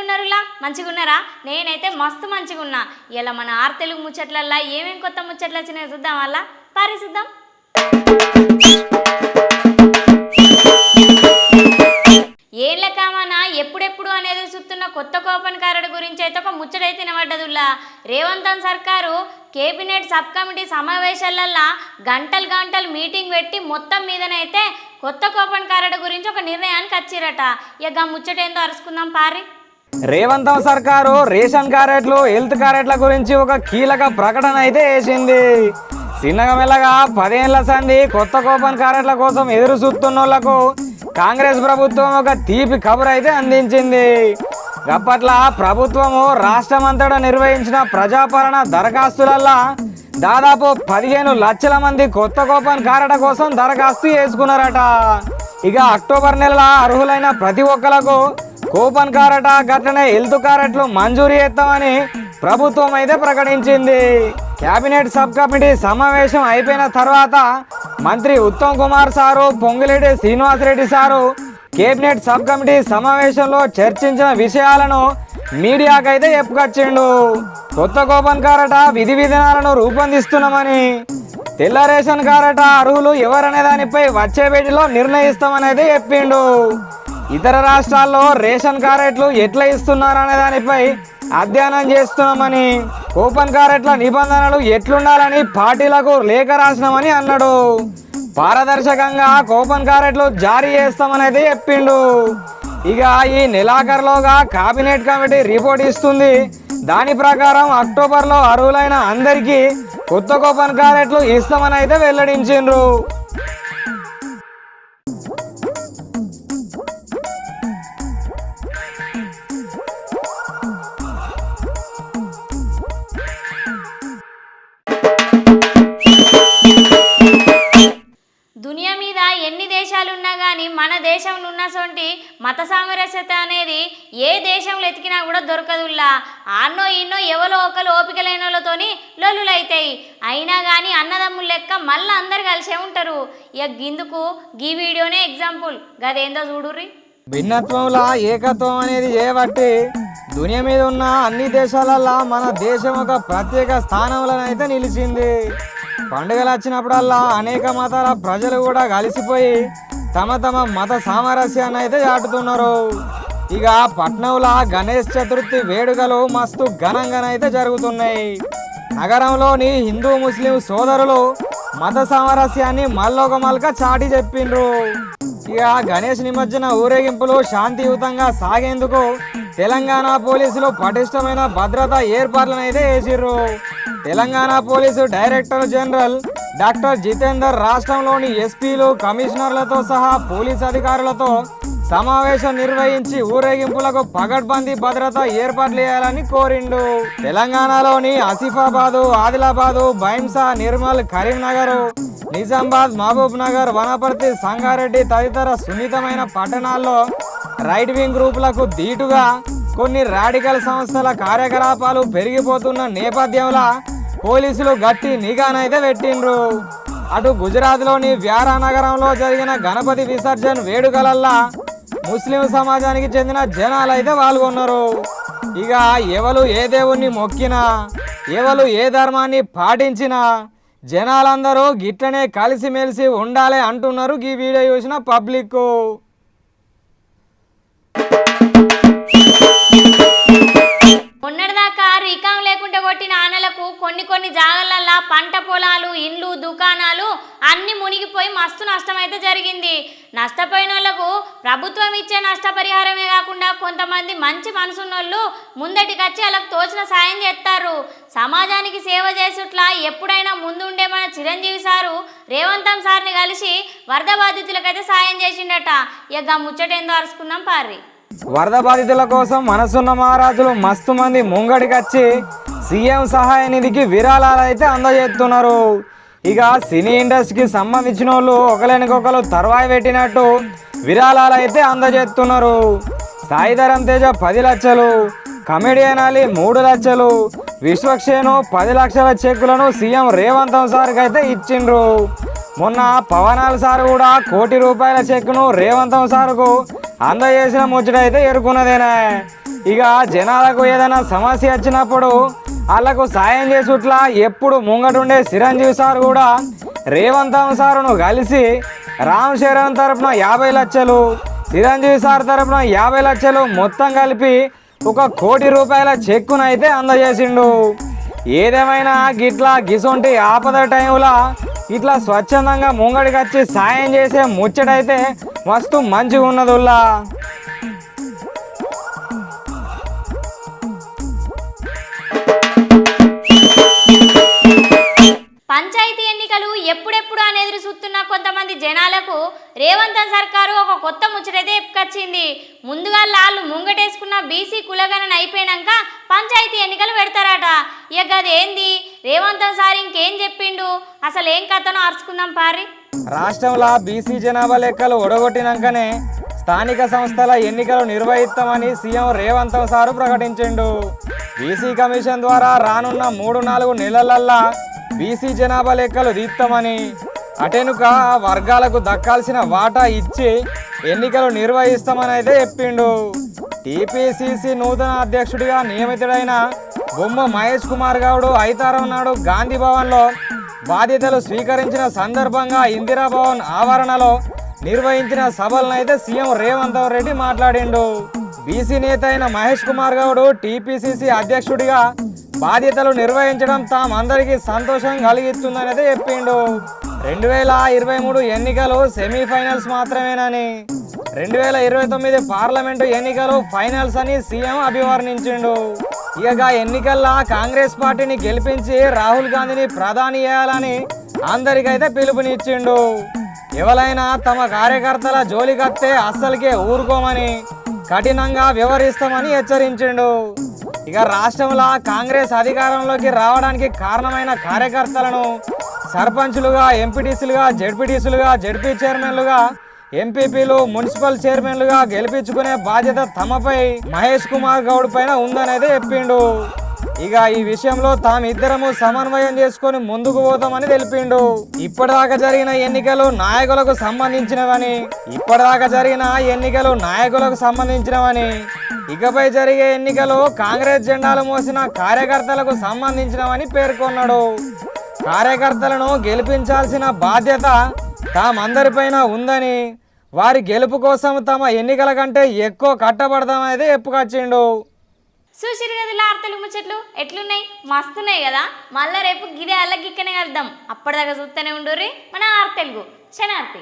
ఎట్లున్నారులా మంచిగా ఉన్నారా నేనైతే మస్తు మంచిగున్నా. ఇలా మన ఆరు తెలుగు ముచ్చట్లల్లా ఏమేం కొత్త ముచ్చట్లు వచ్చినాయో చూద్దాం వల్ల పారి చూద్దాం ఏళ్ళ కామన ఎప్పుడెప్పుడు అనేది చూస్తున్న కొత్త కోపనకారుడు గురించి అయితే ఒక ముచ్చటైతే వినబడ్డదుల్లా రేవంతన్ సర్కారు కేబినెట్ సబ్ కమిటీ సమావేశాలల్లా గంటలు గంటలు మీటింగ్ పెట్టి మొత్తం మీదనైతే కొత్త కోపనకారుడు గురించి ఒక నిర్ణయానికి వచ్చిరట. ఇక ముచ్చట ముచ్చటేందో అరుచుకుందాం పారి. రేవంత సర్కారు రేషన్ క్యారెట్లు హెల్త్ క్యారెట్ల గురించి ఒక కీలక ప్రకటన అయితే వేసింది. చిన్నగా మెల్లగా పదేళ్ళ సంది కొత్త కూపన్ క్యారెట్ల కోసం ఎదురు చూస్తున్నోళ్ళకు కాంగ్రెస్ ప్రభుత్వం ఒక తీపి కబురు అయితే అందించింది. అప్పట్ల ప్రభుత్వము రాష్ట్రమంతటా నిర్వహించిన ప్రజాపాలన దరఖాస్తులల్లా దాదాపు పదిహేను లక్షల మంది కొత్త కూపన్ కార్డుల కోసం దరఖాస్తు చేసుకున్నారట. ఇక అక్టోబర్ నెల అర్హులైన ప్రతి ఒక్కలకు కూపన్ కారట గట్లనే హెల్త్ కారట్లు మంజూరు చేస్తామని ప్రభుత్వం అయితే ప్రకటించింది. కేబినెట్ సబ్ కమిటీ సమావేశం అయిపోయిన తర్వాత మంత్రి Uttam Kumar sir Pongireddy Srinivasareddy sir cabinet sub committee సమావేశంలో చర్చించిన విషయాలను మీడియాకైతే చెప్పుకొచ్చిండు. కొత్త కూపన్ కారట విధి విధానాలను రూపొందిస్తున్నామని. తెల్ల రేషన్ కారట అర్హులు ఎవరనే దానిపై వచ్చే భేటీలో నిర్ణయిస్తామనేది చెప్పిండు. ఇతర రాష్ట్రాల్లో రేషన్ కారెట్లు ఎట్లా ఇస్తున్నారనే దానిపై అధ్యయనం చేస్తున్నామని కూపన్ కారెట్ల నిబంధనలు ఎట్లుండాలని పార్టీలకు లేఖ రాసినామని అన్నాడు. పారదర్శకంగా కూపన్ కారెట్లు జారీ చేస్తామనేది చెప్పిండు. ఇక ఈ నెలాఖరులోగా కేబినెట్ కమిటీ రిపోర్ట్ ఇస్తుంది. దాని ప్రకారం అక్టోబర్లో అర్హులైన అందరికీ కొత్త కూపన్ కారెట్లు ఇస్తామని అయితే వెల్లడించిండ్రు. దునియా మీద ఎన్ని దేశాలున్నా కానీ మన దేశంలో ఉన్నటువంటి మత సామరస్యత అనేది ఏ దేశంలో ఎతికినా కూడా దొరకదుల్లా. ఆన్నో ఇన్నో ఎవరో ఒకరు ఓపిక లేనోళ్ళతోని లొల్లులైతాయి. అయినా కానీ అన్నదమ్ముల లెక్క మళ్ళీ అందరు కలిసే ఉంటారు. ఇక గిందుకు గీ వీడియోనే ఎగ్జాంపుల్. గదేందో చూడుర్రి. భిన్నత్వంలో ఏకత్వం అనేది చేయబట్టి దునియా మీద ఉన్న అన్ని దేశాలల్లో మన దేశం ఒక ప్రత్యేక స్థానంలో అయితే నిలిచింది. పండుగలు వచ్చినప్పుడల్లా అనేక మతాల ప్రజలు కూడా కలిసిపోయి తమ తమ మత సామరస్యాన్ని అయితే చాటుతున్నారు. ఇక పట్నంలో గణేష్ చతుర్థి వేడుకలు మస్తు ఘనంగానైతే జరుగుతున్నాయి. నగరంలోని హిందూ ముస్లిం సోదరులు మత సామరస్యాన్ని మల్లొక మల్క చాటి చెప్పిండ్రు. ఇక గణేష్ నిమజ్జన ఊరేగింపులు శాంతియుతంగా సాగేందుకు తెలంగాణ పోలీసులు పటిష్టమైన భద్రతా ఏర్పాట్లను అయితే Telangana police director general doctor Jitender రాష్ట్రంలోని ఎస్పీలు కమిషనర్లతో సహా పోలీస్ అధికారులతో సమావేశం నిర్వహించి ఊరేగింపులకు పగడ్బందీ భద్రత ఏర్పాట్లు చేయాలని కోరిండు. తెలంగాణలోని ఆసిఫాబాదు ఆదిలాబాదు బైంసా నిర్మల్ కరీంనగర్ నిజామాబాద్ మహబూబ్ నగర్ వనపర్తి సంగారెడ్డి తదితర సున్నితమైన పట్టణాల్లో రైట్ వింగ్ గ్రూపులకు ధీటుగా కొన్ని రాడికల్ సంస్థల కార్యకలాపాలు పెరిగిపోతున్న నేపథ్యంలో పోలీసులు గట్టి నిఘానైతే పెట్టిండ్రు. అటు గుజరాత్లోని వ్యారా నగరంలో జరిగిన గణపతి విసర్జన్ వేడుకలల్లా ముస్లిం సమాజానికి చెందిన జనాలు అయితే పాల్గొన్నారు. ఇక ఎవరు ఏ దేవుణ్ణి మొక్కినా ఎవరు ఏ ధర్మాన్ని పాటించినా జనాలందరూ గిట్లనే కలిసిమెలిసి ఉండాలి అంటున్నారు ఈ వీడియో చూసిన పబ్లిక్ రీకాం లేకుండా కొట్టిన ఆనలకు కొన్ని కొన్ని జాగలల్లా పంట పొలాలు ఇండ్లు దుకాణాలు అన్ని మునిగిపోయి మస్తు నష్టం అయితే జరిగింది. నష్టపోయిన వాళ్ళకు ప్రభుత్వం ఇచ్చే నష్టపరిహారమే కాకుండా కొంతమంది మంచి మనసున్నోళ్ళు ముందటికి వచ్చి వాళ్ళకి తోచిన సాయం చేస్తారు. సమాజానికి సేవ చేసేట్లా ఎప్పుడైనా ముందుండే మన చిరంజీవి సారు రేవంతం సార్ని కలిసి వరద బాధితులకైతే సాయం చేసిండట. ఇక ముచ్చటేందో అరుచుకుందాం పార్రి. వరద బాధితుల కోసం మనసున్న మహారాజులు మస్తు మంది ముంగడికొచ్చి సీఎం సహాయ నిధికి విరాళాలు అయితే అందజేస్తున్నారు. ఇక సినీ ఇండస్ట్రీకి సంబంధించిన వాళ్ళు ఒకరికొకరు తర్వాయి పెట్టినట్టు విరాళాలు అయితే అందజేస్తున్నారు. సాయిధరం తేజ పది లక్షలు కమెడియన్ అలీ మూడు లక్షలు విశ్వక్షేను పది లక్షల చెక్కులను సీఎం రేవంత్ సార్కి అయితే ఇచ్చిండ్రు. మొన్న పవనాల సార్ కూడా కోటి రూపాయల చెక్కును రేవంతం సారుకు అందజేసిన ముచ్చటైతే ఎరుకున్నదేనా. ఇక జనాలకు ఏదైనా సమస్య వచ్చినప్పుడు వాళ్ళకు సాయం చేసుట్లా ఎప్పుడు ముంగటుండే చిరంజీవి సార్ కూడా రేవంతం సారును కలిసి రామ్ చరణ్ తరపున యాభై లక్షలు చిరంజీవి సార్ తరపున యాభై లక్షలు మొత్తం కలిపి ఒక కోటి రూపాయల చెక్కునైతే అందజేసిండు. ఏదేమైనా గిట్లా గిసొంటి ఆపద టైంలో ఇట్లా స్వచ్ఛందంగా ముంగడికి వచ్చి సాయం చేసే ముచ్చటైతే మస్తు మంచిగా ఉన్నదుల్లా పంచాయతీ ఎన్నికలు ఎప్పుడెప్పుడు అని ఎదురు చూస్తున్న కొంతమంది జనాలకు రేవంత్ సర్కారు ఒక కొత్త ముచ్చటైతే ఎప్పుకొచ్చింది. ముందుగా వాళ్ళు ముంగటేసుకున్న బీసీ కులగణన అయిపోయినాక పంచాయతీ ఎన్నికలు పెడతారట. ఇక అదేంది రేవంత్ సార్ ఇంకేం చెప్పిండు? అసలు ఏం కథనో అరుచుకుందాం పారి రాష్ట్రంలో బీసీ జనాభా లెక్కలు ఒడగొట్టినాకనే స్థానిక సంస్థల ఎన్నికలు నిర్వహిస్తామని సీఎం రేవంత్ సారు ప్రకటించిండు. బీసీ కమిషన్ ద్వారా రానున్న మూడు నాలుగు నెలలల్లా బీసీ జనాభా లెక్కలు తీస్తామని అటెనుక వర్గాలకు దక్కాల్సిన వాటా ఇచ్చి ఎన్నికలు నిర్వహిస్తామని అయితే చెప్పిండు. టీపీసీసీ నూతన అధ్యక్షుడిగా నియమితుడైన బొమ్మ మహేష్ కుమార్ గౌడ్ ఐతారం నాడు గాంధీ భవన్లో బాధ్యతలు స్వీకరించిన సందర్భంగా ఇందిరాభవన్ ఆవరణలో నిర్వహించిన సభలను అయితే సీఎం రేవంత్ రెడ్డి మాట్లాడిండు. బీసీ నేత అయిన మహేష్ కుమార్ గౌడ్ టీపీసీసీ అధ్యక్షుడిగా బాధ్యతలు నిర్వహించడం తామందరికీ సంతోషం కలిగిస్తుందని అయితే చెప్పిండు. రెండు వేల ఇరవై మూడు ఎన్నికలు సెమీఫైనల్స్ మాత్రమేనని రెండు వేల ఇరవై తొమ్మిది పార్లమెంటు ఎన్నికలు ఫైనల్స్ అని సీఎం అభివర్ణించిండు. ఇక ఎన్నికల్లో కాంగ్రెస్ పార్టీని గెలిపించి రాహుల్ గాంధీని ప్రధాని చేయాలని అందరికైతే పిలుపునిచ్చిండు. ఎవరైనా తమ కార్యకర్తల జోలికత్తే అస్సలకే ఊరుకోమని కఠినంగా వ్యవహరిస్తామని హెచ్చరించిండు. ఇక రాష్ట్రంలో కాంగ్రెస్ అధికారంలోకి రావడానికి కారణమైన కార్యకర్తలను సర్పంచులుగా ఎంపీటీసీలుగా జెడ్పీటీసీలుగా జెడ్పీ చైర్మన్లుగా ఎంపీపీలు మున్సిపల్ చైర్మన్లుగా గెలిపించుకునే బాధ్యత తమపై మహేష్ కుమార్ గౌడ్ పైన ఉందనేది చెప్పిండు. ఇక ఈ విషయంలో తామిద్దరము సమన్వయం చేసుకొని ముందుకు పోతామని తెలిపిండు. ఇప్పటిదాకా జరిగిన ఎన్నికలు నాయకులకు సంబంధించినవని ఇప్పటిదాకా జరిగిన ఎన్నికలు నాయకులకు సంబంధించినవని ఇకపై జరిగే ఎన్నికలు కాంగ్రెస్ జెండాలు మోసిన కార్యకర్తలకు సంబంధించినవని పేర్కొన్నాడు. కార్యకర్తలను గెలిపించాల్సిన బాధ్యత తామందరిపైన ఉందని. వారి గెలుపు కోసం తమ ఎన్నికల కంటే ఎక్కువ కట్టబడదామనేది చెప్పుకొచ్చిండు చూసిరు కదా ఇలా ఆర్తలు ముచ్చట్లు? ఎట్లున్నాయి? మస్తున్నాయి కదా? మళ్ళీ రేపు గిదే అల్లగిక్కనే కలుద్దాం. అప్పటిదాకా చూస్తూనే ఉండుర్రి మన ఆర్తెలుగు. శనార్తి.